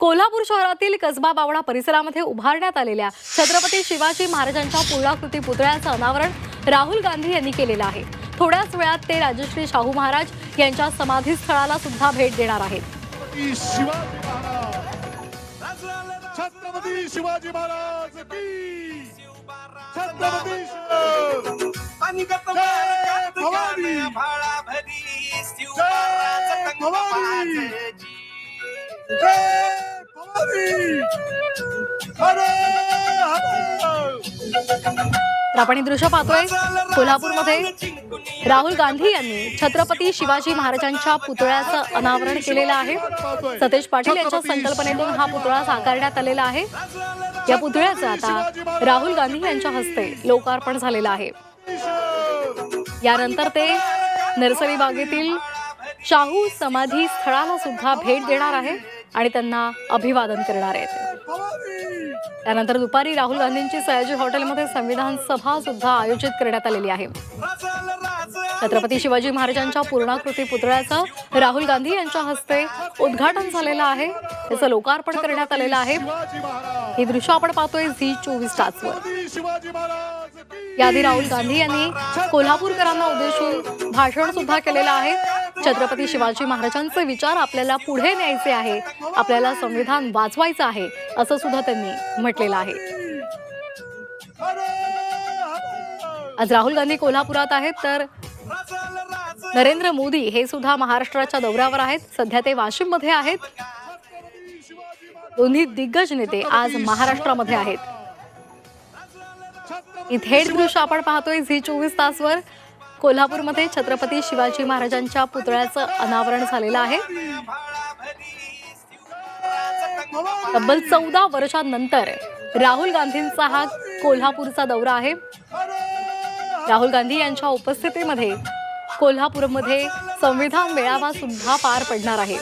कोल्हापूर शहरातील कसबा बावडा परिसरामध्ये उभारण्यात आलेल्या छत्रपती शिवाजी महाराजांच्या पूर्णाकृती पुतळ्याचं अनावरण राहुल गांधी यांनी केलेलं आहे. थोड्याच वेळात ते राजश्री शाहू महाराज यांच्या समाधीस्थळाला सुद्धा भेट देणार आहेत. छत्रपती शिवाजी महाराज. छत्रपती आपण दृश्य पाहतोय. कोल्हापूरमध्ये राहुल गांधी यांनी छत्रपती शिवाजी महाराजांच्या पुतळ्याचं अनावरण केलेलं आहे. सतेज पाटील यांच्या संकल्पनेतून हा पुतळा साकारण्यात आलेला आहे. या पुतळ्याचं आता राहुल गांधी यांच्या हस्ते लोकार्पण झालेलं आहे. यानंतर ते नर्सरी बागेतील शाहू समाधी स्थळाला सुद्धा भेट देणार आहे. आणि त्यांना अभिवादन करणार आहेत. त्यानंतर दुपारी राहुल गांधींची सयाजी हॉटेलमध्ये संविधान सभा सुद्धा आयोजित करण्यात आलेली आहे. छत्रपती शिवाजी महाराजांच्या पूर्णाकृती पुतळ्याचं राहुल गांधी यांच्या हस्ते उद्घाटन झालेलं आहे. त्याचं लोकार्पण करण्यात आलेलं आहे. हे ही दृश्य आपण पाहतोय झी चोवीस तासवर. याआधी राहुल गांधी यांनी कोल्हापूरकरांना उद्देशून भाषण सुद्धा केलेलं आहे. छत्रपती शिवाजी महाराजांचे विचार आपल्याला पुढे न्यायचे आहे. आपल्याला संविधान वाचवायचं आहे असं सुद्धा त्यांनी म्हटलेलं आहे. आज राहुल गांधी कोल्हापुरात आहेत तर नरेंद्र मोदी हे सुद्धा महाराष्ट्राच्या दौऱ्यावर आहेत. सध्या ते वाशिममध्ये आहेत. दोन्ही दिग्गज नेते आज महाराष्ट्रामध्ये आहेत. छत्रपती इथे दृश्य आपण पाहतोय झी चोवीस तासवर. कोल्हापूरमध्ये छत्रपती शिवाजी महाराजांच्या पुतळ्याचं अनावरण झालेलं आहे. तब्बल चौदा वर्षांनंतर राहुल गांधींचा हा कोल्हापूरचा दौरा आहे. राहुल गांधी यांच्या उपस्थितीमध्ये कोल्हापूरमध्ये संविधान मेळावा सुद्धा पार पडणार आहे.